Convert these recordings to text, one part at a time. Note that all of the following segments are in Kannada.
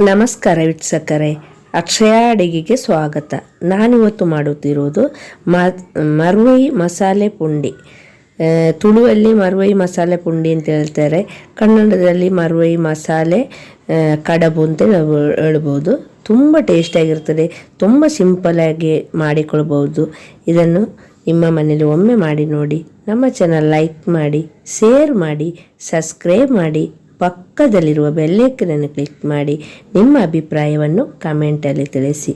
ನಮಸ್ಕಾರ ವೀಕ್ಷಕರೇ, ಅಕ್ಷಯ ಅಡಿಗೆಗೆ ಸ್ವಾಗತ. ನಾನಿವತ್ತು ಮಾಡುತ್ತಿರುವುದು ಮ, ಮರ್ವೈ ಮಸಾಲೆ ಪುಂಡಿ. ತುಳುವಲ್ಲಿ ಮರ್ವೈ ಮಸಾಲೆ ಪುಂಡಿ ಅಂತ ಹೇಳ್ತಾರೆ. ಕನ್ನಡದಲ್ಲಿ ಮರ್ವೈ ಮಸಾಲೆ ಕಡಬು ಅಂತ ಹೇಳ್ಬೋ- ಹೇಳ್ಬೋದು. ತುಂಬ ಟೇಸ್ಟಾಗಿರ್ತದೆ ತುಂಬ ಸಿಂಪಲಾಗಿ ಮಾಡಿಕೊಳ್ಬೋದು ಇದನ್ನು ನಿಮ್ಮ ಮನೇಲಿ ಒಮ್ಮೆ ಮಾಡಿ ನೋಡಿ. ನಮ್ಮ ಚಾನಲ್ ಲೈಕ್ ಮಾಡಿ, ಶೇರ್ ಮಾಡಿ, ಸಬ್ಸ್ಕ್ರೈಬ್ ಮಾಡಿ. ಪಕ್ಕದಲ್ಲಿರುವ ಬೆಲ್ಲೇಕನನ್ನು ಕ್ಲಿಕ್ ಮಾಡಿ ನಿಮ್ಮ ಅಭಿಪ್ರಾಯವನ್ನು ಕಮೆಂಟಲ್ಲಿ ತಿಳಿಸಿ.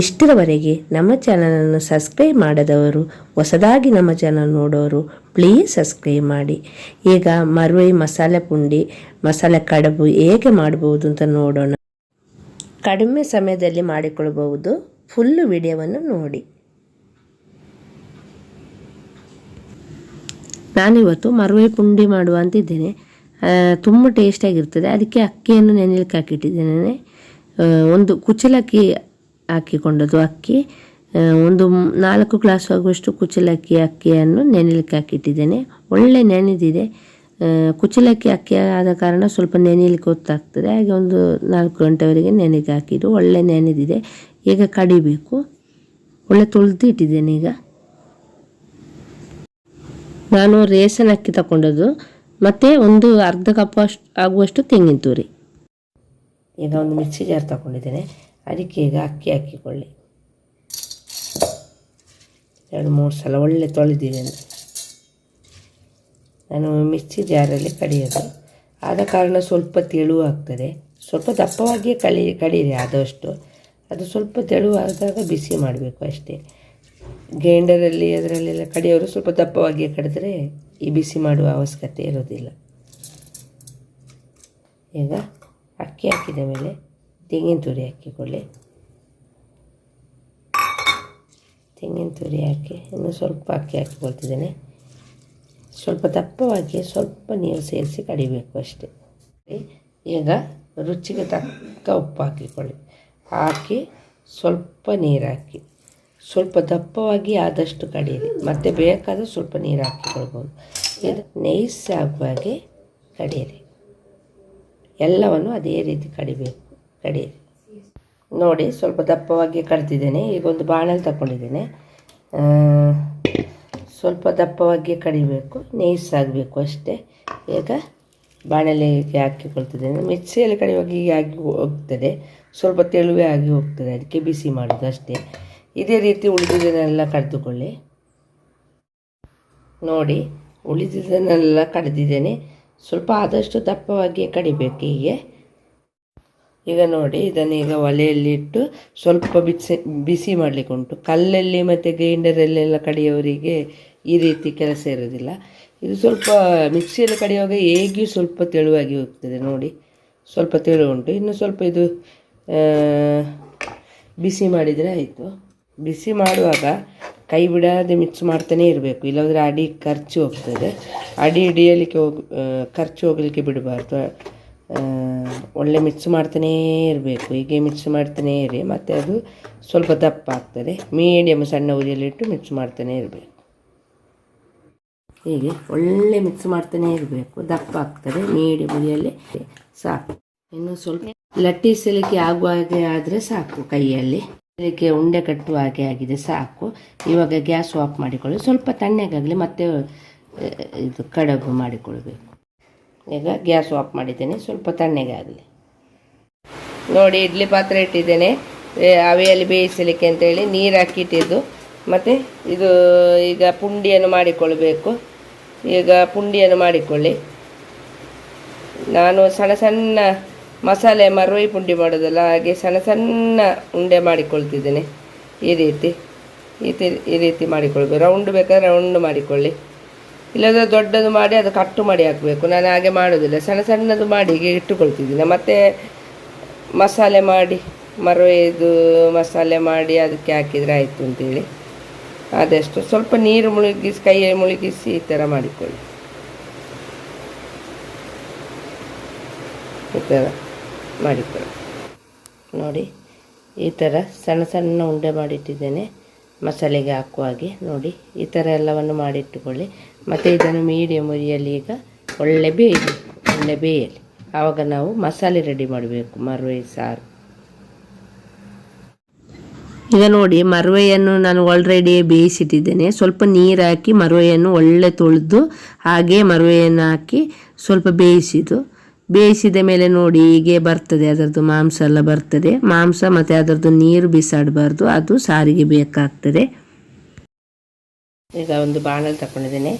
ಇಷ್ಟರವರೆಗೆ ನಮ್ಮ ಚಾನಲನ್ನು ಸಬ್ಸ್ಕ್ರೈಬ್ ಮಾಡದವರು, ಹೊಸದಾಗಿ ನಮ್ಮ ಚಾನಲ್ ನೋಡೋರು ಪ್ಲೀಸ್ ಸಬ್ಸ್ಕ್ರೈಬ್ ಮಾಡಿ. ಈಗ ಮರುವೆ ಮಸಾಲೆ ಪುಂಡಿ, ಮಸಾಲೆ ಕಡುಬು ಹೇಗೆ ಮಾಡಬಹುದು ಅಂತ ನೋಡೋಣ. ಕಡಿಮೆ ಸಮಯದಲ್ಲಿ ಮಾಡಿಕೊಳ್ಳಬಹುದು. ಫುಲ್ ವಿಡಿಯೋವನ್ನು ನೋಡಿ. ನಾನಿವತ್ತು ಮರುವೆ ಪುಂಡಿ ಮಾಡುವ ಅಂತಿದ್ದೇನೆ. ತುಂಬ ಟೇಸ್ಟಾಗಿರ್ತದೆ ಅದಕ್ಕೆ ಅಕ್ಕಿಯನ್ನು ನೆನೆಲಿಕ್ಕೆ ಹಾಕಿಟ್ಟಿದ್ದೇನೆ ಒಂದು ಕುಚಲಕ್ಕಿ ಹಾಕಿಕೊಂಡದ್ದು ಅಕ್ಕಿ. ಒಂದು ನಾಲ್ಕು ಗ್ಲಾಸ್ ಆಗುವಷ್ಟು ಕುಚಲಕ್ಕಿ ಅಕ್ಕಿಯನ್ನು ನೆನೆಲಿಕ್ಕೆ ಹಾಕಿಟ್ಟಿದ್ದೇನೆ. ಒಳ್ಳೆ ನೆನೆದಿದೆ. ಕುಚಲಕ್ಕಿ ಅಕ್ಕಿ ಆದ ಕಾರಣ ಸ್ವಲ್ಪ ನೆನೆಯಲಿಕ್ಕೆ ಹೊತ್ತಾಗ್ತದೆ. ಹಾಗೆ ಒಂದು ನಾಲ್ಕು ಗಂಟೆವರೆಗೆ ನೆನೆಗೆ ಹಾಕಿದ್ದು ಒಳ್ಳೆ ನೆನೆದಿದೆ. ಈಗ ಕಡಿಬೇಕು. ಒಳ್ಳೆ ತೊಳೆದು ಇಟ್ಟಿದ್ದೇನೆ ಈಗ. ನಾನು ರೇಷನ್ ಅಕ್ಕಿ ತಗೊಂಡದ್ದು ಮತ್ತು ಒಂದು ಅರ್ಧ ಕಪ್ ಅಷ್ಟು ಆಗುವಷ್ಟು ತೆಂಗಿನ ತುರಿ. ಈಗ ಒಂದು ಮಿಕ್ಸಿ ಜಾರ್ ತಗೊಂಡಿದ್ದೇನೆ. ಅದಕ್ಕೆ ಈಗ ಅಕ್ಕಿ ಹಾಕಿಕೊಳ್ಳಿ. ಎರಡು ಮೂರು ಸಲ ಒಳ್ಳೆ ತೊಳೆದಿದ್ದೇನೆ ನಾನು ಮಿಕ್ಸಿ ಜಾರಲ್ಲಿ ಕಡಿಯೋದು. ಆದ ಕಾರಣ ಸ್ವಲ್ಪ ತೆಳು ಆಗ್ತದೆ. ಸ್ವಲ್ಪ ದಪ್ಪವಾಗಿಯೇ ಕಳಿ ಕಡೀರಿ ಆದಷ್ಟು. ಅದು ಸ್ವಲ್ಪ ತೆಳುವಾದಾಗ ಬಿಸಿ ಮಾಡಬೇಕು ಅಷ್ಟೇ. ಗ್ರೈಂಡರಲ್ಲಿ ಅದರಲ್ಲೆಲ್ಲ ಕಡಿಯೋರು ಸ್ವಲ್ಪ ದಪ್ಪವಾಗಿ ಕಡಿದ್ರೆ ಈ ಬಿಸಿ ಮಾಡುವ ಅವಶ್ಯಕತೆ ಇರೋದಿಲ್ಲ. ಈಗ ಅಕ್ಕಿ ಹಾಕಿದ ಮೇಲೆ ತೆಂಗಿನ ತುರಿ ಹಾಕಿಕೊಳ್ಳಿ. ತೆಂಗಿನ ತುರಿ ಹಾಕಿ, ಇನ್ನು ಸ್ವಲ್ಪ ಅಕ್ಕಿ ಹಾಕಿಕೊಳ್ತಿದ್ದೇನೆ ಸ್ವಲ್ಪ ದಪ್ಪವಾಗಿ ಸ್ವಲ್ಪ ನೀರು ಸೇರಿಸಿ ಕಡಿಬೇಕು ಅಷ್ಟೇ. ಈಗ ರುಚಿಗೆ ತಕ್ಕ ಉಪ್ಪು ಹಾಕಿಕೊಳ್ಳಿ. ಹಾಕಿ ಸ್ವಲ್ಪ ನೀರು ಹಾಕಿ. ಸ್ವಲ್ಪ ದಪ್ಪವಾಗಿ ಆದಷ್ಟು ಕಡೀರಿ. ಮತ್ತು ಬೇಕಾದರೆ ಸ್ವಲ್ಪ ನೀರು ಹಾಕಿಕೊಳ್ಬೋದು. ಇದು ನೈಸ್ ಆಗುವಾಗೆ ಕಡೀರಿ. ಎಲ್ಲವನ್ನು ಅದೇ ರೀತಿ ಕಡಿಬೇಕು, ಕಡೀರಿ. ನೋಡಿ, ಸ್ವಲ್ಪ ದಪ್ಪವಾಗಿ ಕಡ್ತಿದ್ದೇನೆ ಈಗ ಒಂದು ಬಾಣಲ್ ತಗೊಂಡಿದ್ದೇನೆ. ಸ್ವಲ್ಪ ದಪ್ಪವಾಗಿ ಕಡಿಬೇಕು ನೈಸ್ ಆಗಬೇಕು ಅಷ್ಟೇ. ಈಗ ಬಾಣಲೆಗೆ ಹಾಕಿಕೊಳ್ತಿದ್ದೇನೆ. ಮಿಕ್ಸಿಯಲ್ಲಿ ಕಡಿಯುವಾಗ ಹೀಗೆ ಆಗಿ ಹೋಗ್ತದೆ. ಸ್ವಲ್ಪ ತೆಳುವೆ ಆಗಿ ಹೋಗ್ತದೆ. ಅದಕ್ಕೆ ಬಿಸಿ ಮಾಡೋದು ಅಷ್ಟೇ. ಇದೇ ರೀತಿ ಉಳಿದಿದ್ದನ್ನೆಲ್ಲ ಕಡಿದುಕೊಳ್ಳಿ. ನೋಡಿ, ಉಳಿದಿದ್ದನ್ನೆಲ್ಲ ಕಡಿದಿದ್ದೇನೆ. ಸ್ವಲ್ಪ ಆದಷ್ಟು ದಪ್ಪವಾಗಿ ಕಡಿಬೇಕು ಹೀಗೆ. ಈಗ ನೋಡಿ, ಇದನ್ನು ಈಗ ಒಲೆಯಲ್ಲಿಟ್ಟು ಸ್ವಲ್ಪ ಬಿಸಿ ಬಿಸಿ ಮಾಡಲಿಕ್ಕೆ ಉಂಟು. ಕಲ್ಲಲ್ಲಿ ಮತ್ತು ಗ್ರೈಂಡರಲ್ಲೆಲ್ಲ ಕಡಿಯೋರಿಗೆ ಈ ರೀತಿ ಕೆಲಸ ಇರೋದಿಲ್ಲ ಇದು ಸ್ವಲ್ಪ ಮಿಕ್ಸಿಯಲ್ಲಿ ಕಡಿಯುವಾಗ ಹೇಗಿಯೂ ಸ್ವಲ್ಪ ತೆಳುವಾಗಿ ಹೋಗ್ತದೆ. ನೋಡಿ, ಸ್ವಲ್ಪ ತೆಳು ಉಂಟು ಇನ್ನು ಸ್ವಲ್ಪ ಇದು ಬಿಸಿ ಮಾಡಿದರೆ ಆಯಿತು. ಬಿಸಿ ಮಾಡುವಾಗ ಕೈ ಬಿಡದೆ ಮಿಕ್ಸ್ ಮಾಡ್ತಾನೇ ಇರಬೇಕು. ಇಲ್ಲಂದರೆ ಅಡಿ ಖರ್ಚು ಹೋಗ್ತದೆ. ಅಡಿ ಹಿಡಿಯಲಿಕ್ಕೆ ಹೋಗಿ ಖರ್ಚು ಹೋಗಲಿಕ್ಕೆ ಬಿಡಬಾರ್ದು. ಒಳ್ಳೆ ಮಿಕ್ಸ್ ಮಾಡ್ತಾನೇ ಇರಬೇಕು. ಹೀಗೆ ಮಿಕ್ಸ್ ಮಾಡ್ತಾನೇ ಇರಿ. ಮತ್ತು ಅದು ಸ್ವಲ್ಪ ದಪ್ಪ ಆಗ್ತದೆ. ಮೀಡಿಯಮ್ ಸಣ್ಣ ಉರಿಯಲ್ಲಿಟ್ಟು ಮಿಕ್ಸ್ ಮಾಡ್ತಾನೇ ಇರಬೇಕು. ಹೀಗೆ ಒಳ್ಳೆ ಮಿಕ್ಸ್ ಮಾಡ್ತಾನೇ ಇರಬೇಕು. ದಪ್ಪ ಆಗ್ತದೆ. ಮೀಡಿಯಮ್ ಉರಿಯಲ್ಲಿ ಸಾಕು. ಇನ್ನು ಸ್ವಲ್ಪ ಲಟ್ಟಿಸಲಿಕ್ಕೆ ಆಗುವ ಹಾಗೆ ಆದರೆ ಸಾಕು ಕೈಯಲ್ಲಿ. ಇದಕ್ಕೆ ಉಂಡೆ ಕಟ್ಟುವ ಹಾಗೆ ಆಗಿದೆ, ಸಾಕು. ಇವಾಗ ಗ್ಯಾಸ್ ಆಫ್ ಮಾಡಿಕೊಳ್ಳಿ. ಸ್ವಲ್ಪ ತಣ್ಣಗಾಗಲಿ ಮತ್ತೆ ಇದು ಕಡಬು ಮಾಡಿಕೊಳ್ಬೇಕು. ಈಗ ಗ್ಯಾಸ್ ಆಫ್ ಮಾಡಿದ್ದೇನೆ. ಸ್ವಲ್ಪ ತಣ್ಣಗಾಗಲಿ. ನೋಡಿ, ಇಡ್ಲಿ ಪಾತ್ರೆ ಇಟ್ಟಿದ್ದೇನೆ. ಅವೆಯಲ್ಲಿ ಬೇಯಿಸಲಿಕ್ಕೆ ಅಂತೇಳಿ ನೀರು ಹಾಕಿಟ್ಟಿದ್ದು ಮತ್ತು ಇದು, ಈಗ ಪುಂಡಿಯನ್ನು ಮಾಡಿಕೊಳ್ಬೇಕು. ಈಗ ಪುಂಡಿಯನ್ನು ಮಾಡಿಕೊಳ್ಳಿ. ನಾನು ಸಣ್ಣ ಸಣ್ಣ ಮಸಾಲೆ ಮರವೈ ಪುಂಡಿ ಮಾಡೋದಲ್ಲ, ಹಾಗೆ ಸಣ್ಣ ಸಣ್ಣ ಉಂಡೆ ಮಾಡಿಕೊಳ್ತಿದ್ದೇನೆ. ಈ ರೀತಿ, ಈ ಈ ರೀತಿ ಮಾಡಿಕೊಳ್ಬೇಕು. ರೌಂಡ್ ಬೇಕಾದ್ರೆ ರೌಂಡ್ ಮಾಡಿಕೊಳ್ಳಿ. ಇಲ್ಲದ್ರೆ ದೊಡ್ಡದು ಮಾಡಿ ಅದು ಕಟ್ಟು ಮಾಡಿ ಹಾಕಬೇಕು. ನಾನು ಹಾಗೆ ಮಾಡೋದಿಲ್ಲ. ಸಣ್ಣ ಸಣ್ಣದು ಮಾಡಿ ಹೀಗೆ ಇಟ್ಟುಕೊಳ್ತಿದ್ದೀನಿ. ಮತ್ತು ಮಸಾಲೆ ಮಾಡಿ ಮರವೈದು ಮಸಾಲೆ ಮಾಡಿ ಅದಕ್ಕೆ ಹಾಕಿದರೆ ಆಯಿತು ಅಂತೇಳಿ. ಆದಷ್ಟು ಸ್ವಲ್ಪ ನೀರು ಮುಳುಗಿಸಿ, ಕೈಯಲ್ಲಿ ಮುಳುಗಿಸಿ ಈ ಥರ ಮಾಡಿಕೊಳ್ಳಿ. ಈ ಥರ. ಮಾಡಿಕೊಳ್ಳಿ ನೋಡಿ, ಈ ಥರ ಸಣ್ಣ ಸಣ್ಣ ಉಂಡೆ ಮಾಡಿಟ್ಟಿದ್ದೇನೆ. ಮಸಾಲೆಗೆ ಹಾಕುವ ಹಾಗೆ, ನೋಡಿ, ಈ ಥರ ಎಲ್ಲವನ್ನು ಮಾಡಿಟ್ಟುಕೊಳ್ಳಿ. ಮತ್ತು ಇದನ್ನು ಮೀಡಿಯಮ್ ಉರಿಯಲ್ಲಿ ಈಗ ಒಳ್ಳೆ ಬೇಯಲಿ ಒಳ್ಳೆ ಬೇಯಲಿ ಆವಾಗ ನಾವು ಮಸಾಲೆ ರೆಡಿ ಮಾಡಬೇಕು, ಮರುವೆ ಸಾರು. ಈಗ ನೋಡಿ, ಮರುವೆಯನ್ನು ನಾನು ಆಲ್ರೆಡಿ ಬೇಯಿಸಿಟ್ಟಿದ್ದೇನೆ. ಸ್ವಲ್ಪ ನೀರು ಹಾಕಿ ಮರುವೆಯನ್ನು ಒಳ್ಳೆ ತೊಳೆದು, ಹಾಗೆ ಮರುವೆಯನ್ನು ಹಾಕಿ ಸ್ವಲ್ಪ ಬೇಯಿಸಿದ್ದು. ಬೇಯಿಸಿದ ಮೇಲೆ ನೋಡಿ, ಹೀಗೆ ಬರ್ತದೆ, ಅದರದ್ದು ಮಾಂಸ ಎಲ್ಲ ಬರ್ತದೆ. ಮಾಂಸ ಮತ್ತು ಅದರದ್ದು ನೀರು ಬಿಸಾಡಬಾರ್ದು, ಅದು ಸಾರಿಗೆ ಬೇಕಾಗ್ತದೆ. ಈಗ ಒಂದು ಬಾಣಲ್ ತಕೊಂಡಿದ್ದೇನೆ.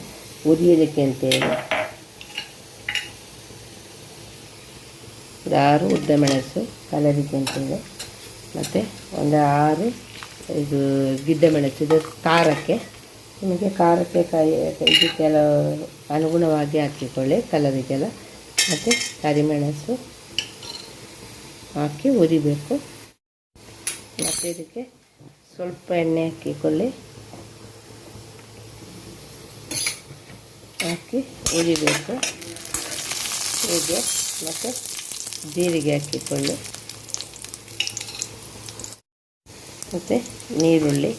ಉರಿಯೋದಕ್ಕೆ ಅಂತೇಳಿ ಒಂದು ಆರು ಉದ್ದ ಮೆಣಸು ಕಲರಿಗೆ ಅಂತೇಳಿ ಮತ್ತು ಒಂದು ಆರು ಇದು ಗಿಡ್ಡ ಮೆಣಸು, ಇದು ಖಾರಕ್ಕೆ. ನಿಮಗೆ ಖಾರಕ್ಕೆ ಕಾಯಿ, ಇದಕ್ಕೆಲ್ಲ ಅನುಗುಣವಾಗಿ ಹಾಕಿಕೊಳ್ಳಿ ಕಲರಿಗೆಲ್ಲ ಮತ್ತು ಕರಿಮೆಣಸು ಹಾಕಿ ಹುರಿಬೇಕು. ಮತ್ತು ಇದಕ್ಕೆ ಸ್ವಲ್ಪ ಎಣ್ಣೆ ಹಾಕಿಕೊಳ್ಳಿ. ಹಾಕಿ ಹುರಿಬೇಕು. ಹೀಗೆ ಮತ್ತು ಜೀರಿಗೆ ಹಾಕಿಕೊಳ್ಳಿ. ಮತ್ತು ನೀರುಳ್ಳಿ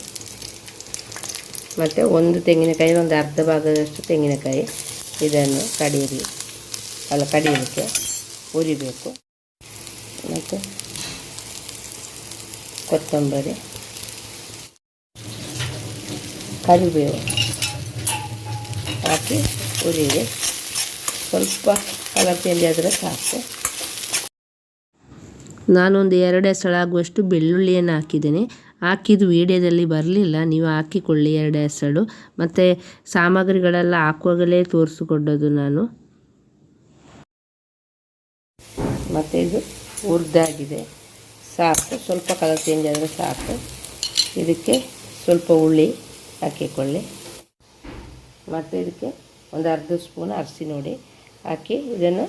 ಮತ್ತು ಒಂದು ತೆಂಗಿನಕಾಯಿ, ಒಂದು ಅರ್ಧ ಭಾಗದಷ್ಟು ತೆಂಗಿನಕಾಯಿ ಇದನ್ನು ಕಡಿಯಿರಿ ಅಲ್ಲ, ಕಡಿಯಲಿಕ್ಕೆ ಉರಿಬೇಕು. ಮತ್ತು ಕೊತ್ತಂಬರಿ, ಕರಿಬೇವು ಹಾಕಿ ಉರಿಯಿರಿ. ಸ್ವಲ್ಪ ಚೇಂಜ್ ಆದರೆ ಸಾಕು. ನಾನೊಂದು ಎರಡು ಸಳ ಆಗುವಷ್ಟು ಬೆಳ್ಳುಳ್ಳಿಯನ್ನು ಹಾಕಿದ್ದೀನಿ. ಹಾಕಿದ್ದು ವೀಡಿಯೋದಲ್ಲಿ ಬರಲಿಲ್ಲ. ನೀವು ಹಾಕಿಕೊಳ್ಳಿ ಎರಡು ಎಸಳು ಮತ್ತು ಸಾಮಗ್ರಿಗಳೆಲ್ಲ ಹಾಕುವಾಗಲೇ ತೋರಿಸಿಕೊಡೋದು ನಾನು. ಮತ್ತು ಇದು ಹುರಿದಾಗಿದೆ ಸಾಕು, ಸ್ವಲ್ಪ ಕಲರ್ ಚೇಂಜ್ ಆದರೆ ಸಾಕು. ಇದಕ್ಕೆ ಸ್ವಲ್ಪ ಹುಳಿ ಹಾಕಿಕೊಳ್ಳಿ. ಮತ್ತು ಇದಕ್ಕೆ ಒಂದು ಅರ್ಧ ಸ್ಪೂನ್ ಅರಿಸಿ ನೋಡಿ. ಹಾಕಿ ಇದನ್ನು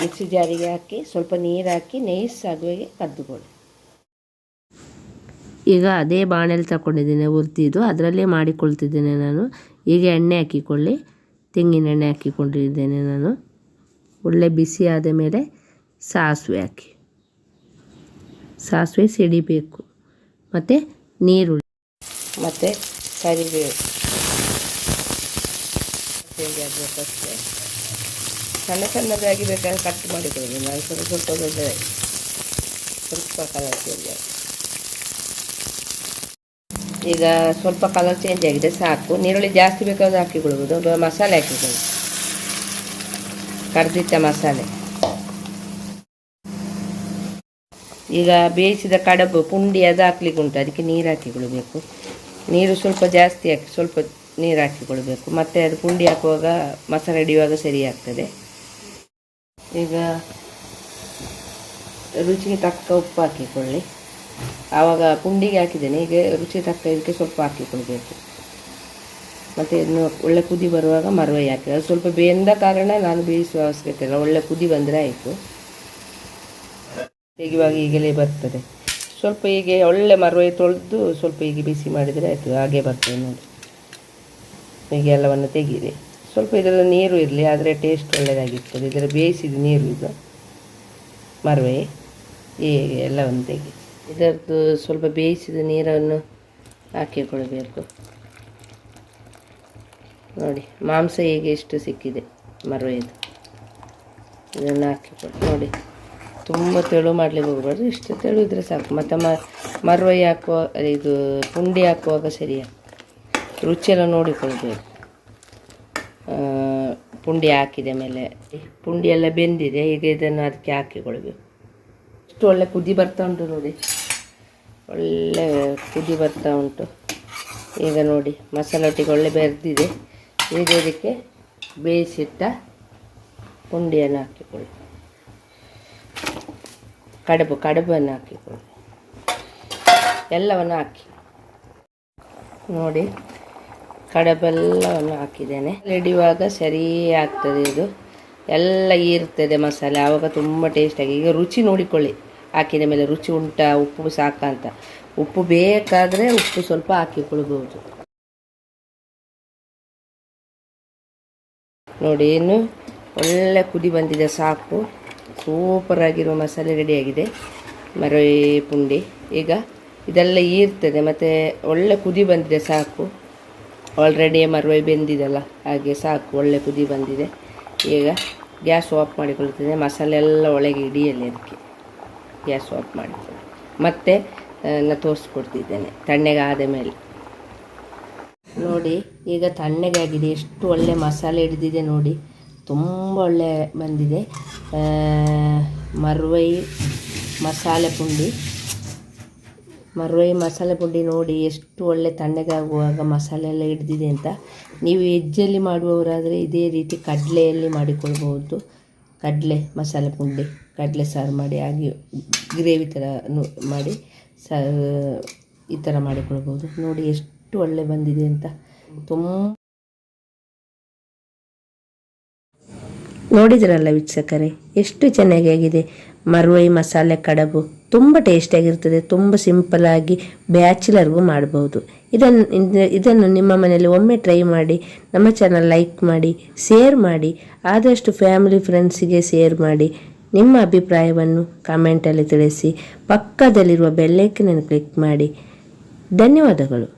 ಮಿಕ್ಸಿ ಜಾರಿಗೆ ಹಾಕಿ ಸ್ವಲ್ಪ ನೀರು ಹಾಕಿ ನೈಸ್ ಆಗುವಾಗೆ ಕದ್ದುಕೊಳ್ಳಿ ಈಗ ಅದೇ ಬಾಣಲೆ ತಗೊಂಡಿದ್ದೀನಿ ಹುರಿದಿದ್ದು ಅದರಲ್ಲೇ ಮಾಡಿಕೊಳ್ತಿದ್ದೇನೆ ನಾನು. ಈಗ ಎಣ್ಣೆ ಹಾಕಿಕೊಳ್ಳಿ. ತೆಂಗಿನ ಎಣ್ಣೆ ಹಾಕಿಕೊಂಡಿದ್ದೇನೆ ನಾನು. ಒಳ್ಳೆ ಬಿಸಿ ಆದ ಮೇಲೆ ಸಾಸಿವೆ ಹಾಕಿ. ಸಾಸಿವೆ ಸಿಡಿಬೇಕು. ಮತ್ತು ನೀರುಳ್ಳಿ. ಮತ್ತು ಕರಿಬೇವು. ಆಗಬೇಕಷ್ಟೇ ಸಣ್ಣ ಸಣ್ಣದಾಗಿ ಬೇಕಾದ್ರೆ ಕಟ್ ಮಾಡಿಕೊಳ್ಳಿ ನಾನು ಸ್ವಲ್ಪ ಸ್ವಲ್ಪ ಸ್ವಲ್ಪ ಕಲರ್ ಚೇಂಜ್ ಆಗಿದೆ ಈಗ ಸ್ವಲ್ಪ ಕಲರ್ ಚೇಂಜ್ ಆಗಿದೆ ಸಾಕು. ನೀರುಳ್ಳಿ ಜಾಸ್ತಿ ಬೇಕಾದ್ರೆ ಹಾಕಿಕೊಳ್ಬೋದು ಮಸಾಲೆ ಹಾಕಿಕೊಳ್ಳಿ ಕಡ್ದಿಟ್ಟ ಮಸಾಲೆ. ಈಗ ಬೇಯಿಸಿದ ಕಡಬು ಪುಂಡಿ ಅದು ಹಾಕ್ಲಿಕ್ಕುಂಟು ಅದಕ್ಕೆ ನೀರು ಹಾಕಿಕೊಳ್ಬೇಕು. ನೀರು ಸ್ವಲ್ಪ ಜಾಸ್ತಿ ಹಾಕಿ ಸ್ವಲ್ಪ ನೀರು ಹಾಕಿಕೊಳ್ಬೇಕು. ಮತ್ತು ಅದು ಪುಂಡಿ ಹಾಕುವಾಗ ಮಸಾಲೆ ಹಿಡಿಯುವಾಗ ಸರಿ ಆಗ್ತದೆ ಈಗ ರುಚಿಗೆ ತಕ್ಕ ಉಪ್ಪು ಹಾಕಿಕೊಳ್ಳಿ. ಆವಾಗ ಪುಂಡಿಗೆ ಹಾಕಿದ್ದೇನೆ. ಈಗ ರುಚಿ ತಕ್ಕ ಇದಕ್ಕೆ ಸ್ವಲ್ಪ ಹಾಕಿಕೊಳ್ಬೇಕು. ಮತ್ತು ಇನ್ನು ಒಳ್ಳೆ ಕುದಿ ಬರುವಾಗ ಮರವೈ ಹಾಕಿ. ಅದು ಸ್ವಲ್ಪ ಬೇಂದ ಕಾರಣ ನಾನು ಬೇಯಿಸುವ ಅವಶ್ಯಕತೆ ಇಲ್ಲ. ಒಳ್ಳೆ ಕುದಿ ಬಂದರೆ ಆಯಿತು. ತೆಗೆಯುವಾಗ ಈಗಲೇ ಬರ್ತದೆ. ಸ್ವಲ್ಪ ಹೀಗೆ ಒಳ್ಳೆ ಮರವೈ ತೊಳೆದು ಸ್ವಲ್ಪ ಹೀಗೆ ಬಿಸಿ ಮಾಡಿದರೆ ಆಯಿತು, ಹಾಗೆ ಬರ್ತದೆ ನೋಡಿ. ಹೀಗೆ ಎಲ್ಲವನ್ನು ತೆಗೀರಿ ಸ್ವಲ್ಪ ಇದರಲ್ಲಿ ನೀರು ಇರಲಿ, ಆದರೆ ಟೇಸ್ಟ್ ಒಳ್ಳೆಯದಾಗಿರ್ತದೆ ಇದರ ಬೇಯಿಸಿದ ನೀರು ಇದು ಮರವೆ ಹೀಗೆ ಎಲ್ಲವನ್ನು ತೆಗಿ ಇದರದ್ದು ಸ್ವಲ್ಪ ಬೇಯಿಸಿದ ನೀರನ್ನು ಹಾಕಿಕೊಳ್ಬೇಕು ನೋಡಿ, ಮಾಂಸ ಹೀಗೆ ಎಷ್ಟು ಸಿಕ್ಕಿದೆ ಮರವೆದು. ಇದನ್ನು ಹಾಕಿಕೊಡಿ ನೋಡಿ. ತುಂಬ ತೆಳು ಮಾಡಲಿಕ್ಕೆ ಹೋಗಬಾರ್ದು. ಇಷ್ಟು ತೆಳು ಇದ್ರೆ ಸಾಕು. ಮತ್ತು ಮರವೈ ಹಾಕುವ, ಇದು ಪುಂಡಿ ಹಾಕುವಾಗ ಸರಿಯಾ ರುಚಿಯೆಲ್ಲ ನೋಡಿಕೊಳ್ಬೇಕು. ಪುಂಡಿ ಹಾಕಿದ ಮೇಲೆ ಪುಂಡಿ ಎಲ್ಲ ಬೆಂದಿದೆ. ಈಗ ಇದನ್ನು ಅದಕ್ಕೆ ಹಾಕಿಕೊಳ್ಬೇಕು. ಇಷ್ಟು ಒಳ್ಳೆ ಕುದಿ ಬರ್ತಾ ಉಂಟು ನೋಡಿ. ಒಳ್ಳೆ ಕುದಿ ಬರ್ತಾ ಉಂಟು. ಈಗ ನೋಡಿ, ಮಸಾಲೆ ಒಟ್ಟಿಗೆ ಒಳ್ಳೆ ಬೆರೆದಿದೆ. ಈಗ ಇದಕ್ಕೆ ಬೇಯಿಸಿಟ್ಟ ಪುಂಡಿಯನ್ನು ಹಾಕಿಕೊಳ್ಳಿ. ಕಡುಬು, ಕಡುಬನ್ನು ಹಾಕಿಕೊಳ್ಳಿ ಎಲ್ಲವನ್ನು ಹಾಕಿ. ನೋಡಿ, ಕಡಬೆಲ್ಲವನ್ನು ಹಾಕಿದ್ದೇನೆ. ಹಿಡಿಯುವಾಗ ಸರಿ ಆಗ್ತದೆ ಇದು. ಎಲ್ಲ ಇರ್ತದೆ ಮಸಾಲೆ, ಆವಾಗ ತುಂಬ ಟೇಸ್ಟಾಗಿ ಈಗ ರುಚಿ ನೋಡಿಕೊಳ್ಳಿ. ಹಾಕಿದ ಮೇಲೆ ರುಚಿ ಉಂಟಾ, ಉಪ್ಪು ಸಾಕಾ ಅಂತ. ಉಪ್ಪು ಬೇಕಾದರೆ ಉಪ್ಪು ಸ್ವಲ್ಪ ಹಾಕಿಕೊಳ್ಬೋದು ನೋಡಿ ಏನು ಒಳ್ಳೆ ಕುದಿ ಬಂದಿದೆ ಸಾಕು. ಸೂಪರ್ ಆಗಿರುವ ಮಸಾಲೆ ರೆಡಿಯಾಗಿದೆ ಮರೈ ಪುಂಡಿ. ಈಗ ಇದೆಲ್ಲ ಈರ್ತದೆ, ಮತ್ತು ಒಳ್ಳೆ ಕುದಿ ಬಂದಿದೆ ಸಾಕು. ಆಲ್ರೆಡಿ ಮರವೈ ಬೆಂದಿದೆಲ್ಲ, ಹಾಗೆ ಸಾಕು, ಒಳ್ಳೆ ಕುದಿ ಬಂದಿದೆ. ಈಗ ಗ್ಯಾಸ್ ಆಫ್ ಮಾಡಿಕೊಳ್ತದೆ ಮಸಾಲೆ ಎಲ್ಲ ಒಳಗೆ ಇಡಿಯಲ್ಲಿ ಅದಕ್ಕೆ. ಗ್ಯಾಸ್ ಆಫ್ ಮಾಡಿಕೊಳ್ತದೆ ಮತ್ತೆ ನಾನು ತೋರಿಸ್ಕೊಡ್ತಿದ್ದೇನೆ, ತಣ್ಣಗೆ ಆದ ಮೇಲೆ. ನೋಡಿ, ಈಗ ತಣ್ಣಗಾಗಿದೆ. ಎಷ್ಟು ಒಳ್ಳೆ ಮಸಾಲೆ ಹಿಡಿದಿದೆ ನೋಡಿ. ತುಂಬ ಒಳ್ಳೆ ಬಂದಿದೆ. ಮರ್ವೈ ಮಸಾಲೆ ಪುಂಡಿ. ಮರ್ವೈ ಮಸಾಲೆ ಪುಂಡಿ ನೋಡಿ ಎಷ್ಟು ಒಳ್ಳೆ ತಣ್ಣಗಾಗುವಾಗ ಮಸಾಲೆ ಎಲ್ಲ ಹಿಡ್ದಿದೆ ಅಂತ. ನೀವು ವೆಜ್ಜಲ್ಲಿ ಮಾಡುವವರಾದರೆ ಇದೇ ರೀತಿ ಕಡಲೆಯಲ್ಲಿ ಮಾಡಿಕೊಳ್ಬೋದು ಕಡಲೆ ಮಸಾಲೆ ಪುಂಡಿ, ಕಡಲೆ ಸಾರು ಮಾಡಿ, ಹಾಗೆ ಗ್ರೇವಿ ಥರ ಮಾಡಿ ಸ, ಈ ಥರ ಮಾಡಿಕೊಳ್ಬೋದು ನೋಡಿ ಎಷ್ಟು ಒಳ್ಳೆ ಬಂದಿದೆ ಅಂತ. ತುಂಬ ನೋಡಿದ್ರಲ್ಲ ವೀಕ್ಷಕರೇ, ಎಷ್ಟು ಚೆನ್ನಾಗಿ ಆಗಿದೆ. ಮರುವೈ ಮಸಾಲೆ ಕಡಬು ತುಂಬ ಟೇಸ್ಟಿಯಾಗಿರ್ತದೆ ತುಂಬ ಸಿಂಪಲಾಗಿ ಬ್ಯಾಚುಲರ್ಗೂ ಮಾಡ್ಬೋದು. ಇದನ್ನು ಇದ್- ಇದನ್ನು ನಿಮ್ಮ ಮನೆಯಲ್ಲಿ ಒಮ್ಮೆ ಟ್ರೈ ಮಾಡಿ, ನಮ್ಮ ಚಾನಲ್ ಲೈಕ್ ಮಾಡಿ ಶೇರ್ ಮಾಡಿ, ಆದಷ್ಟು ಫ್ಯಾಮಿಲಿ ಫ್ರೆಂಡ್ಸಿಗೆ ಶೇರ್ ಮಾಡಿ, ನಿಮ್ಮ ಅಭಿಪ್ರಾಯವನ್ನು ಕಾಮೆಂಟಲ್ಲಿ ತಿಳಿಸಿ, ಪಕ್ಕದಲ್ಲಿರುವ ಬೆಲ್ಲೈಕನನ್ನು ಕ್ಲಿಕ್ ಮಾಡಿ. ಧನ್ಯವಾದಗಳು.